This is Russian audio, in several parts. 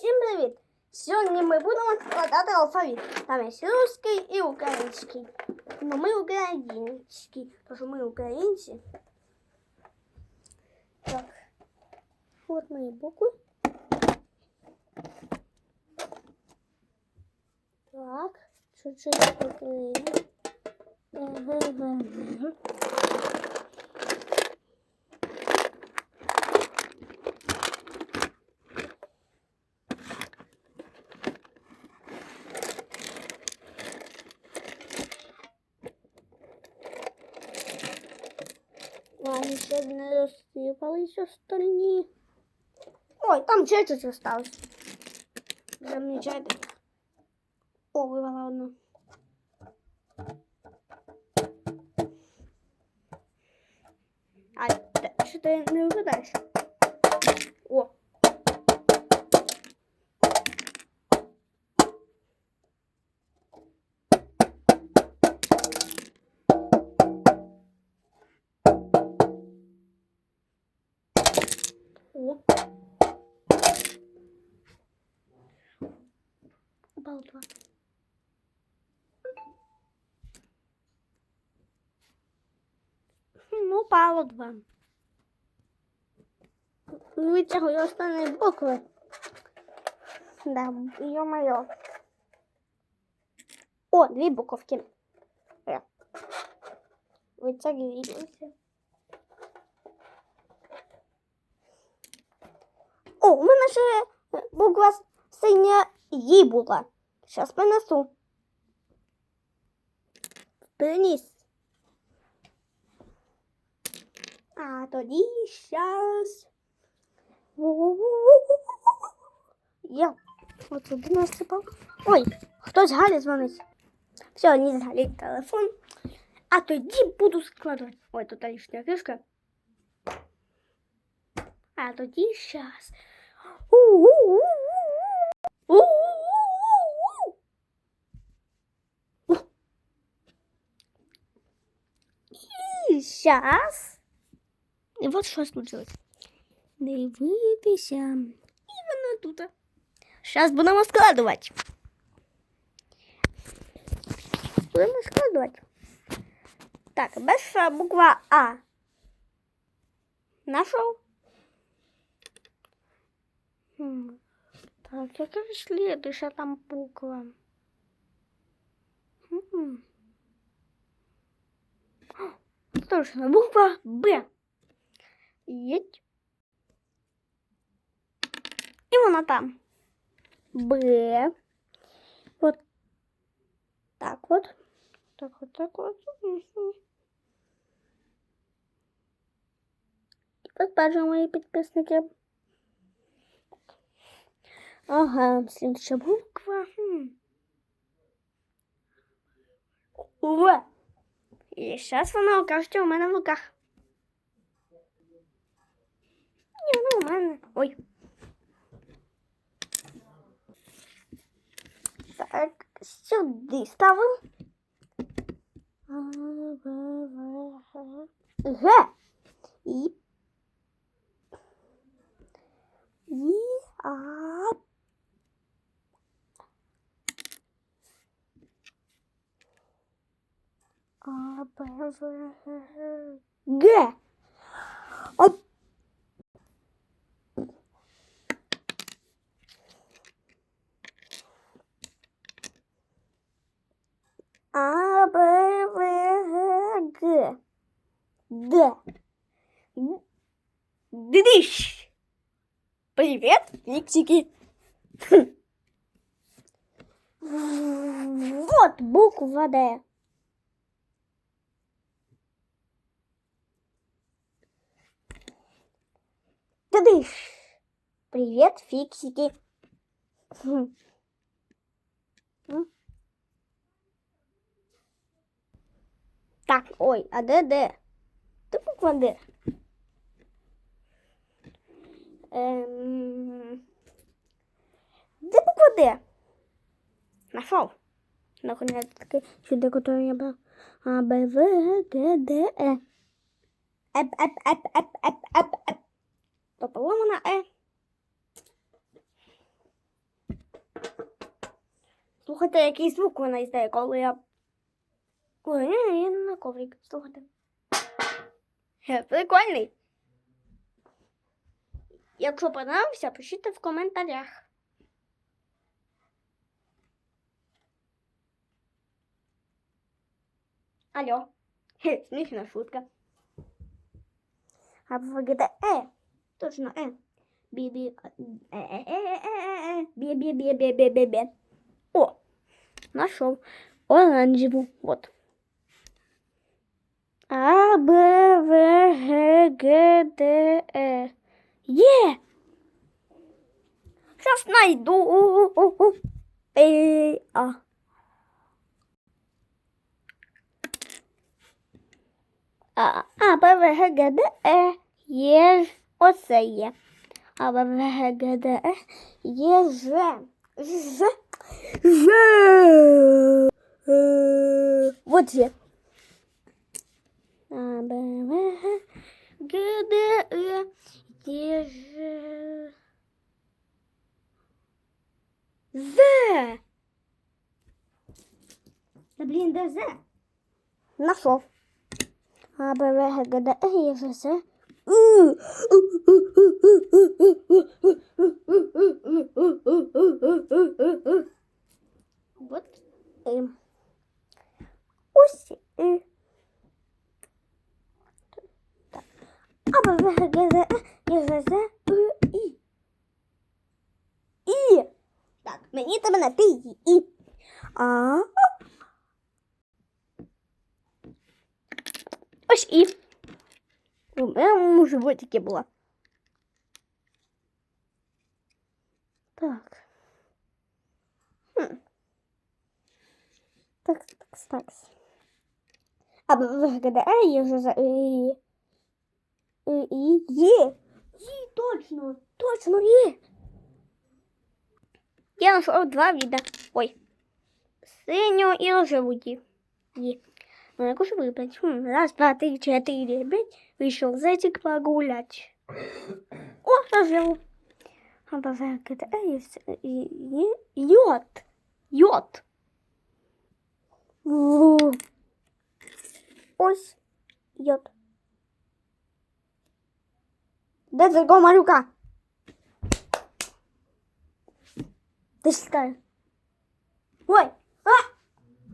Всім привіт! Сьогодні ми будемо складати алфавіт. Там є русський і український. Ну ми українські, тому що ми українці. Так. От мої букви. Так. Чуть-чуть поклею. Ще не розсипались остальні. Ой, там чечуть осталось. Замечательно. О, вивела одну. А що ти не випадаєш? Упало два. Хм, упало два. Витягую останні букви. Да, ё-моё. О, дві буковки. Е. Витягуюся. О, у мене ще е, буква с- синя «Ї» була. Зараз принесу. Приніс. А тоді щас. Я оце насипав. Ой, хтось Галі дзвонить. Все, не згалі телефон. А тоді буду складувати. Ой, тут лишня кишка. А тоді щас. І щас. І от що случилось. Дивитися. І воно тут. Зараз будемо складувати. Будемо складувати. Так, перша буква А. Нашов? Хм. Так, яка ж слідуюча там буква? Хм. Точно, буква Б. Єть. І вона там. Б. Вот так вот. Так вот, так вот. Мгм. Розбачимо мої підписники. Ага, следующая буква. Хм. В. І зараз вона окажеться у мене в руках. Ні, вона у мене. Ой. Так, сюди ставимо. А, Б, В, Г. Г. І. І, А. А, Б, В, Г. Оп. А, Б, В, Г. Д. Дыдыщ. Привет, фиксики. Вот буква Д. Дыдыщ. Привет, фиксики. Так, ой, а де де? Де буква Д? Ем... Де буква Д? Нашов. Наконец-таки сюди, которую я брал. А, Б, В, Г, Д, Е. Еп, еп, еп, еп, еп, еп, еп. То поломана Е. Слухайте, який звук вона іздає, коли я. Ой, ні, я не на коврик. Слухайте. Хе, Прикольний. Якщо подобався, пишіть в коментарях. Алло. Хе, смішна шутка. А ви говорите, е, точно, е. Бі-бі, е, е, е, е, е, е, бі-бі-бі-бі-бі-бі. О, нашел оранжевую. Вот. А, Б, В, Г, Г, Д, Э. Е! Сейчас найду. Э, А. А, А, Б, В, Г, Г, Д, Е. Є ж. Оце є. А, Б, В, Г, Г, Д, Е. Є ж. Ж. 呃，我题。啊，爸爸，哥的呃，也是。Z，那不念的 Z，那说，啊，不不，还跟的 A 也是。Z，嗯，嗯嗯嗯嗯嗯嗯。У мене животики було. Так. Хм. Так, так, так. А вигадає, а я вже за і, і, і, є. Є, точно, точно є. Я знайшов два вида. Ой. Синю і рожеву є. Ну, яку ж вибрати? Хм, раз, два, три, четыре, пять. Вышел зайчик погулять. О. А баварка, а есть йод. Йод. Ось йод. Де другого малюка? Ж скажеш. Ой! А!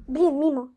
Блін, мимо.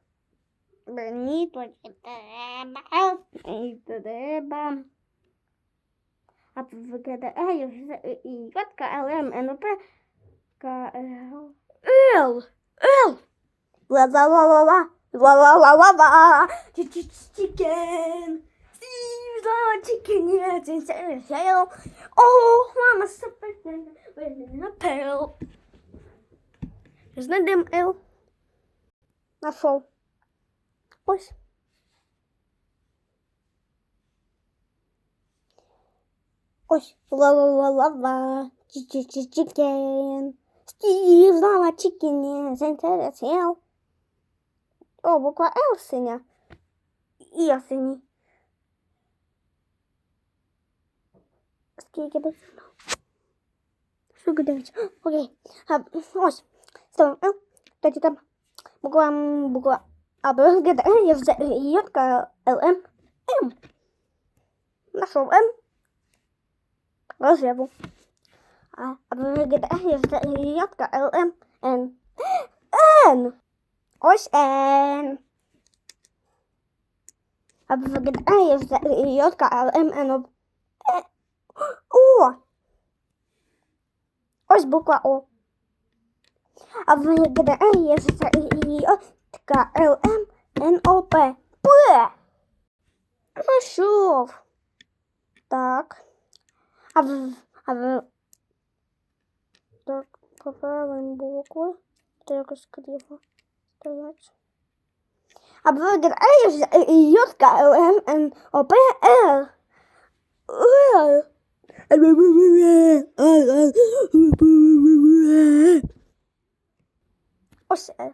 А виглядає вже і J, ЛМ, НП, КЛ. Л! Л! Ла-ла-ла-ла-ла! Ла-ла-ла-ла-ла! Чикен! Чикен! О, мама, супер! Пел! Знайдем Л. Нашел. Ось. Ось. Ла-ла-ла-ла-ла. Чі-чі-чі-чікен. Стів знову чікені. Заінтересів. О, буква Л синя. І я синій. Скільки би Скільки дивиться? Окей. А, ось. Ставимо Л. Тоді там буква, буква а благодаря э, я взял редко ЛМ. М. Нашел М. Разрыву. А, а благодаря э, я взял редко ЛМ. Н. Н. Ось Н. А благодаря э, я взял редко ЛМ. Н. О. Ось буква О. А благодаря я взял редко к Л М Н О П. П. Нашов. Так. А в... А в... Так, поправим буквы. Так, скрипа. Стоять. Облагер Эйс идет КЛМ НОП Л. Л. Ось L.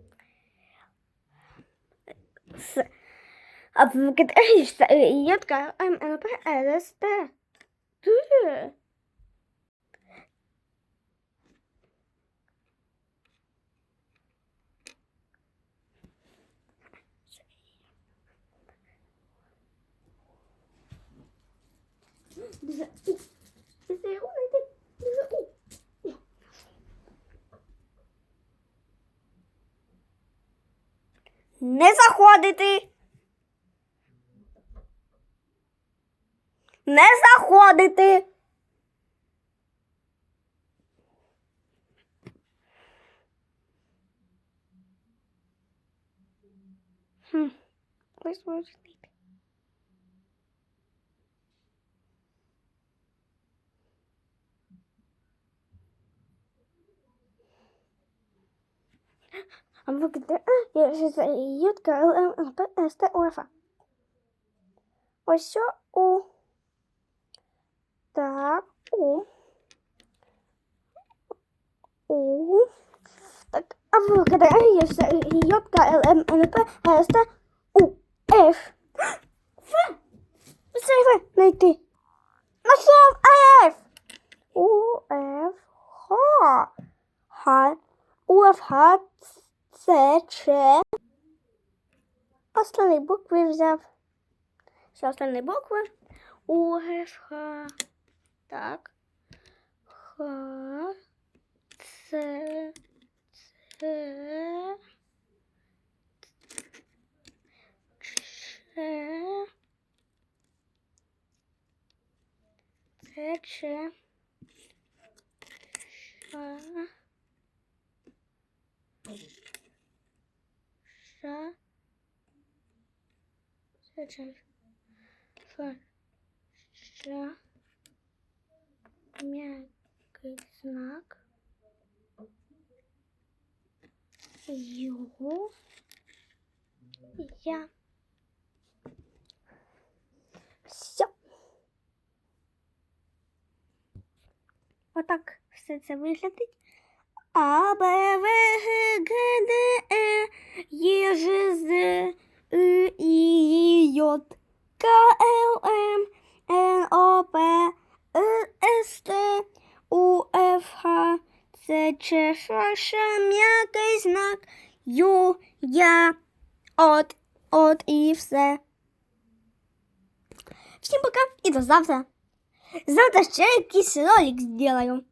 С. Гавген Еф, Єтка, Л, М, Н, П, С, Т. Т. Не заходити. Не заходити. Хм. Ось йти. А ви де? Я ж за Ютка Л М Н П С Т О Ф. А. Ось що у. Так, у. У. Так, а ви де? Я ж за Ютка Л М Н П С Т У Ф. Ф. Це Ф знайти. Нашов Ф. У Ф Х. Х. У Ф Х це Ч. Останні букви взяв. Ще останні букви. У, Г, Х. Так. Х. Це. Це. Ч. Це Ч. Ша. Ша. Фа. Ша. М'який знак. Ю. Я. Все. Отак все це виглядить. А, Б, В, Г, Д, Е, Є, Ч, Ш, Ш, м'який знак, Ю, Я, От, От і все. Всім пока і до завтра. Завтра ще якийсь ролик сделаю.